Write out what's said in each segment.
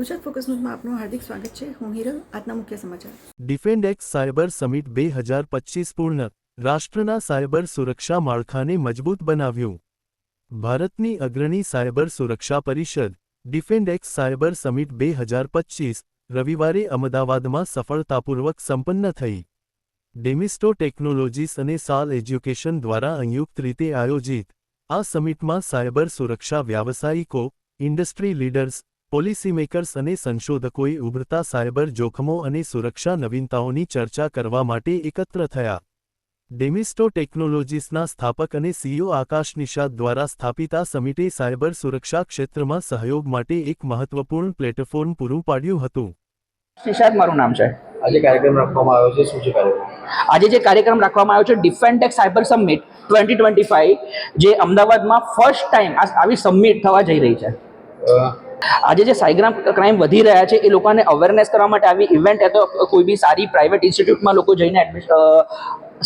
Gujarat focus ન્યૂઝમાં આપનું હાર્દિક સ્વાગત છે. હું હિરલ, આજના મુખ્ય સમાચાર. ડિફેન્ડેક્સ સાયબર સમિટ બે હજાર પચીસ પૂર્ણ. રાષ્ટ્રના સાયબર સુરક્ષા માળખાને મજબૂત બનાવ્યું. ભારતની અગ્રણી સાયબર સુરક્ષા પરિષદ, ડિફેન્ડ એક્સ સાયબર સમિટ બે હજાર પચીસ, રવિવારે અમદાવાદમાં સફળતાપૂર્વક સંપન્ન થઈ. ડેમિસ્ટો ટેકનોલોજીસ અને સાલ એજ્યુકેશન દ્વારા સંયુક્ત રીતે આયોજિત. આ સમિટમાં સાયબર સુરક્ષા વ્યાવસાયિકો, ઇન્ડસ્ટ્રી લીડર્સ પોલિસી મેકર્સ અને સંશોધકોએ ઉભરતા સાયબર જોખમો અને સુરક્ષા નવીનતાઓની ચર્ચા કરવા માટે એકત્ર થયા. ડેમિસ્ટો ટેકનોલોજીસના સ્થાપક અને સીઈઓ આકાશ નિષાદ દ્વારા સ્થાપિત આ સમિટે સાયબર સુરક્ષા ક્ષેત્રમાં સહયોગ માટે એક મહત્વપૂર્ણ પ્લેટફોર્મ પૂરું પાડ્યું હતું. નિષાદ મારું નામ છે. આજે કાર્યક્રમ રાખવામાં આવ્યો છે શું છે કાર્યક્રમ? આજે જે કાર્યક્રમ રાખવામાં આવ્યો છે ડિફેન્ટેક cyber summit twenty twenty five જે અમદાવાદમાં ફર્સ્ટ ટાઈમ આવી સમિટ થવા જઈ રહી છે. આજે જે સાયગ્રામ ક્રાઇમ વધી રહ્યા છે, એ લોકોને અવેરનેસ કરવા માટે આવી ઇવેન્ટ તો કોઈ બી સારી પ્રાઇવેટ ઇન્સ્ટિટ્યૂટમાં લોકો જઈને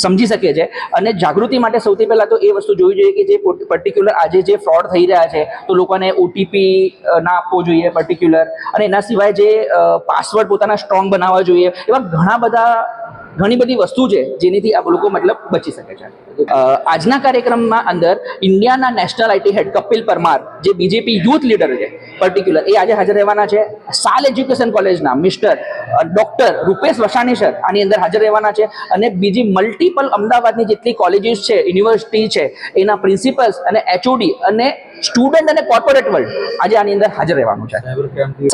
સમજી શકે છે. અને જાગૃતિ માટે સૌથી પહેલાં તો એ વસ્તુ જોવી જોઈએ કે જે પર્ટિક્યુલર આજે જે ફ્રોડ થઈ રહ્યા છે, તો લોકોને ઓટીપી ના આપવો જોઈએ પર્ટિક્યુલર અને એના સિવાય જે પાસવર્ડ પોતાના સ્ટ્રોંગ બનાવવા જોઈએ. એવા ઘણા બધા ઘણી બધી વસ્તુ છે જેનીથી આ લોકો મતલબ બચી શકે છે. આજના કાર્યક્રમમાં અંદર ઇન્ડિયાના national IT head Kapil Parmar, જે બીજેપી યુથ લીડર છે પર્ટિક્યુલર એ આજે હાજર રહેવાના છે. સાલ એજ્યુકેશન કોલેજના mister doctor Rupesh Vasani sir આની અંદર હાજર રહેવાના છે. અને બીજી મલ્ટિપલ અમદાવાદની જેટલી કોલેજીસ છે યુનિવર્સિટી છે, એના પ્રિન્સિપલ્સ અને એચઓડી અને સ્ટુડન્ટ અને કોર્પોરેટ વર્લ્ડ આજે આની અંદર હાજર રહેવાનું છે.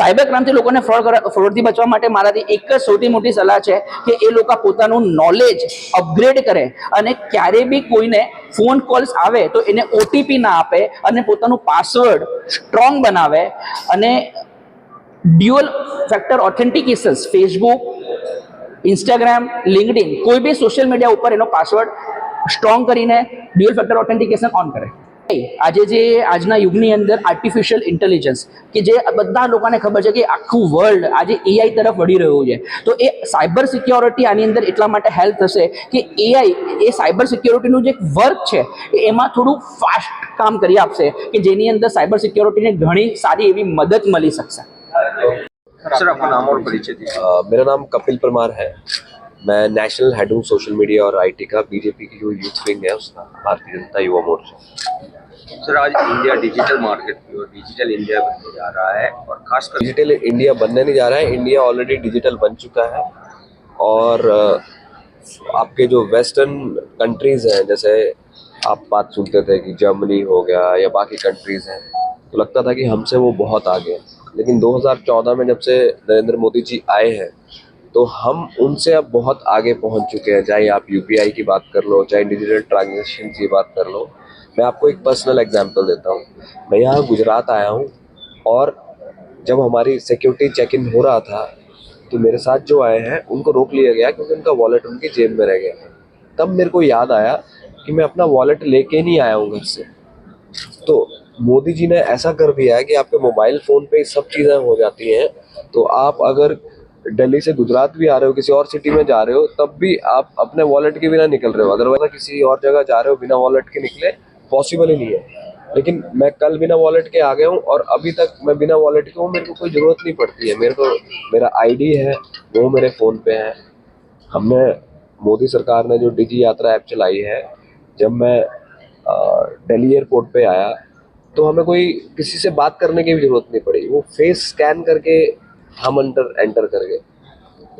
સાયબર ક્રાઇમથી લોકોને ફ્રોડ ફ્રોડથી બચવા માટે મારાથી એક જ સૌથી મોટી સલાહ છે કે એ લોકો પોતાનું નોલેજ અપગ્રેડ કરે અને ક્યારે બી કોઈને ફોન કોલ્સ આવે તો એને ઓટીપી ના આપે અને પોતાનું પાસવર્ડ સ્ટ્રોંગ બનાવે અને dual factor authentications Facebook Instagram LinkedIn કોઈ બી સોશિયલ મીડિયા ઉપર એનો પાસવર્ડ સ્ટ્રોંગ કરીને ડ્યુઅલ ફેક્ટર ઓથેન્ટિકેશન ઓન કરે. આજે જે આજના યુગની અંદર આર્ટિફિશિયલ ઇન્ટેલિજન્સ કે જે બધા લોકોને ખબર છે કે આખું વર્લ્ડ આજે એઆઈ તરફ વળી રહ્યું છે તો એ સાયબર સિક્યોરિટી આની અંદર એટલા માટે હેલ્પ થશે કે એઆઈ એ સાયબર સિક્યોરિટીનું જે વર્ક છે એ એમાં થોડું ફાસ્ટ કામ કરી આપશે કે જેની અંદર સાયબર સિક્યોરિટીને ઘણી સારી એવી મદદ મળી શકશે सर आपका नाम और परिचय दीजिए अ, मेरा नाम कपिल परमार है मैं नेशनल हेड हूँ सोशल मीडिया और आईटी का। बीजेपी की जो यूथ विंग है उसका भारतीय जनता युवा मोर्चा। सर आज India digital market digital India बनने जा रहा है और खासकर डिजिटल इंडिया बनने नहीं जा रहा है। इंडिया ऑलरेडी डिजिटल बन चुका है। और आपके जो वेस्टर्न कंट्रीज़ हैं जैसे आप बात सुनते थे कि जर्मनी हो गया या बाकी कंट्रीज़ हैं तो लगता था कि हमसे वो बहुत आगे हैं। लेकिन 2014 में जब से नरेंद्र मोदी जी आए हैं तो हम उनसे अब बहुत आगे पहुँच चुके हैं। चाहे आप यूपीआई की बात कर लो, चाहे डिजिटल ट्रांजेक्शन की बात कर लो, मैं आपको एक पर्सनल एग्जांपल देता हूँ। मैं यहाँ गुजरात आया हूँ और जब हमारी सिक्योरिटी चेक इन हो रहा था तो मेरे साथ जो आए हैं, उनको रोक लिया गया क्योंकि उनका वॉलेट उनकी जेब में रह गया। तब मेरे को याद आया कि मैं अपना वॉलेट लेके नहीं आया हूँ घर से। तो मोदी जी ने ऐसा कर दिया है कि आपके मोबाइल फ़ोन पे सब चीज़ें हो जाती हैं। तो आप अगर दिल्ली से गुजरात भी आ रहे हो, किसी और सिटी में जा रहे हो, तब भी आप अपने वॉलेट के बिना निकल रहे हो। अदरवाइज़ किसी और जगह जा रहे हो, बिना वॉलेट के निकले पॉसिबल ही नहीं है। लेकिन मैं कल बिना वॉलेट के आ गया हूँ और अभी तक मैं बिना वॉलेट के हूँ, मेरे को कोई ज़रूरत नहीं पड़ती है। मेरे को, मेरा आईडी है, वो मेरे फ़ोन पे है। हमने, मोदी सरकार ने जो डिजी यात्रा ऐप चलाई है, जब मैं दिल्ली एयरपोर्ट पे आया तो हमें कोई किसी से बात करने की भी ज़रूरत नहीं पड़ी। वो फेस स्कैन करके हम अंटर एंटर कर गए।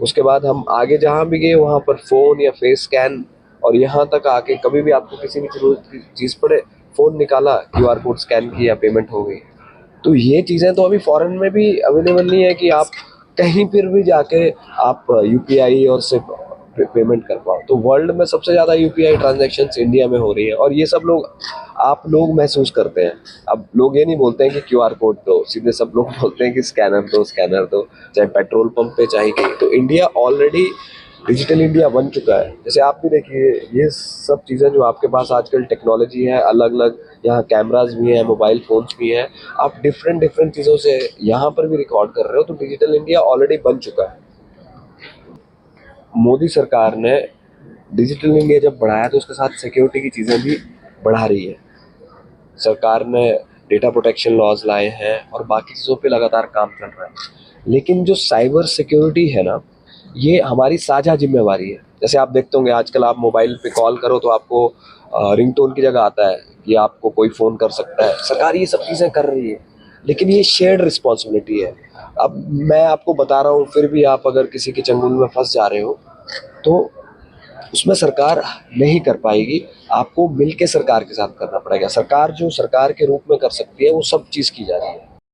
उसके बाद हम आगे जहाँ भी गए, वहाँ पर फ़ोन या फेस स्कैन और यहाँ तक आके कभी भी आपको किसी भी ज़रूरत की चीज़ पड़े फ़ोन निकाला क्यू आर कोड स्कैन किया पेमेंट हो गई। तो ये चीज़ें तो अभी फॉरेन में भी अवेलेबल नहीं है कि आप कहीं फिर भी जाके आप यूपीआई और से पे- पेमेंट कर पाओ। तो वर्ल्ड में सबसे ज़्यादा यूपीआई ट्रांजैक्शन इंडिया में हो रही है और ये सब लोग आप लोग महसूस करते हैं। अब लोग ये नहीं बोलते हैं कि क्यू आर कोड दो, सीधे सब लोग बोलते हैं कि स्कैनर दो स्कैनर दो, चाहे पेट्रोल पंप पे चाहे कहीं। तो इंडिया ऑलरेडी डिजिटल इंडिया बन चुका है। जैसे आप भी देखिए, ये सब चीज़ें जो आपके पास आजकल टेक्नोलॉजी है अलग अलग यहाँ कैमराज भी हैं मोबाइल फोन्स भी हैं, आप डिफरेंट डिफरेंट चीज़ों से यहाँ पर भी रिकॉर्ड कर रहे हो तो डिजिटल इंडिया ऑलरेडी बन चुका है। मोदी सरकार ने डिजिटल इंडिया जब बढ़ाया तो उसके साथ सिक्योरिटी की चीज़ें भी बढ़ा रही है। सरकार ने डेटा प्रोटेक्शन लॉज लाए हैं और बाकी चीज़ों पे लगातार काम चल रहा है। लेकिन जो साइबर सिक्योरिटी है ना, ये हमारी साझा जिम्मेवारी है। जैसे आप देखते होंगे, आजकल आप मोबाइल पे कॉल करो तो आपको रिंगटोन की जगह आता है कि आपको कोई फ़ोन कर सकता है। सरकार ये सब चीज़ें कर रही है, लेकिन ये शेयर्ड रिस्पॉन्सिबिलिटी है। अब मैं आपको बता रहा हूँ, फिर भी आप अगर किसी के चंगुल में फंस जा रहे हो तो उसमें सरकार नहीं कर पाएगी। आपको मिल के सरकार के साथ करना पड़ेगा। सरकार जो सरकार के रूप में कर सकती है, वो सब चीज़ की जा रही है।